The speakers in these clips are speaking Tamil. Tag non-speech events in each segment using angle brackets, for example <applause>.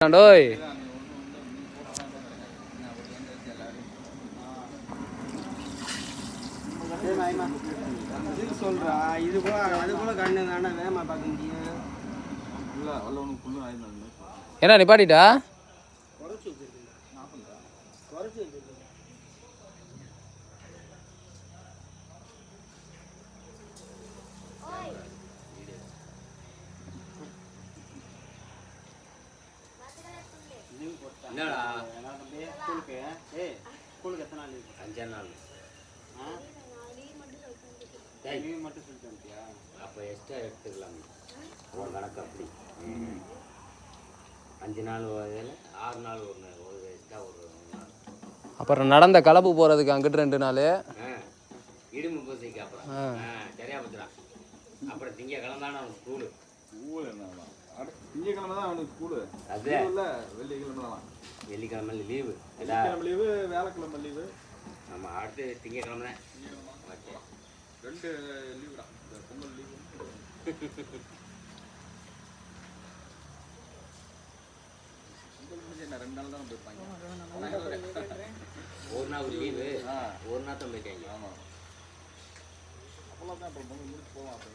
டோய் சொல்றா இது கூட அது கூட கண்ணு தானே வேமா பார்க்க முடியும். என்ன நிப்பாட்டிட்டா? குறைச்சி வச்சிருக்கேன் என்னடா? ஸ்கூலுக்கு ஏய் ஸ்கூலுக்கு எத்தனை நாள். இருக்கு அஞ்சா நாள் ஆ லீவ் மட்டும் சொல்லிட்டு வந்துட்டியா அப்போ எக்ஸ்ட்ரா எடுத்துக்கலாம். உன் கணக்கு அப்படி. அஞ்சு நாள் வகையில் ஆறு நாள் ஒரு நாள் ஒரு எக்ஸ்ட்ரா ஒரு நாள். அப்புறம் நடந்த கலப்பு போகிறதுக்கு அங்கிட்டு ரெண்டு நாள். ஆ இடும்பு பூசைக்கு அப்புறம். ஆ. சரியா பத்துறான் அப்புறம் திங்கக்கிழமை தானே அவன் ஸ்கூலு திங்கக்கிழமை தான் அவனுக்கு ஸ்கூலு அது. இல்ல வெள்ளிக்கிழமை தான். வெள்ளிக்கிழமை லீவு வெள்ளிக்கிழமை லீவு வேலைக்கிழமை லீவு நம்ம அடுத்து திங்கக்கிழமை தான். ஓகே. ரெண்டு லீவு தான் இந்த பொங்கல் லீவு ரெண்டு நாள் தான் போயிருப்பாங்க ஒரு நாள் லீவு ஒரு நாள் தான் போயிட்டாங்க ஆமா. அப்போல்லாம் தான் அப்புறம் பொங்கல் முடிச்சு போவோம் அப்புறம்.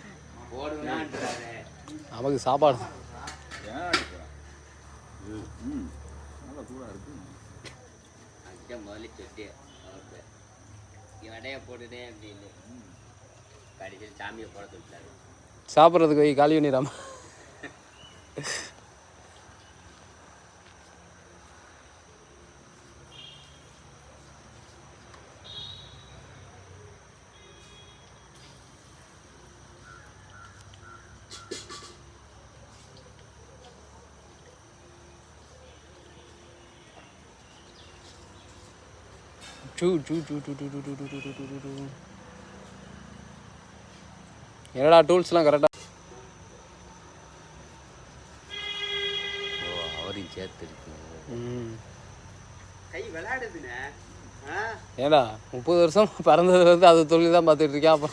நமக்கு சாப்பாடு முதல்ல சொட்டு வடையை போட்டுட்டேன் அப்படின்னு. கடைசியில் சாமியை போட சாப்பிட்றதுக்கு காலி பண்ணிடாமா <laughs> என்னடா டூல்ஸ்லாம் கரெக்டாக அவரையும் சேர்த்து இருக்கு ம் கை விளையாடுதுண்ணே ஆ ஏடா முப்பது வருஷம் பிறந்தது வந்து அது தொழில் தான் பார்த்துட்டு இருக்கேன் அப்போ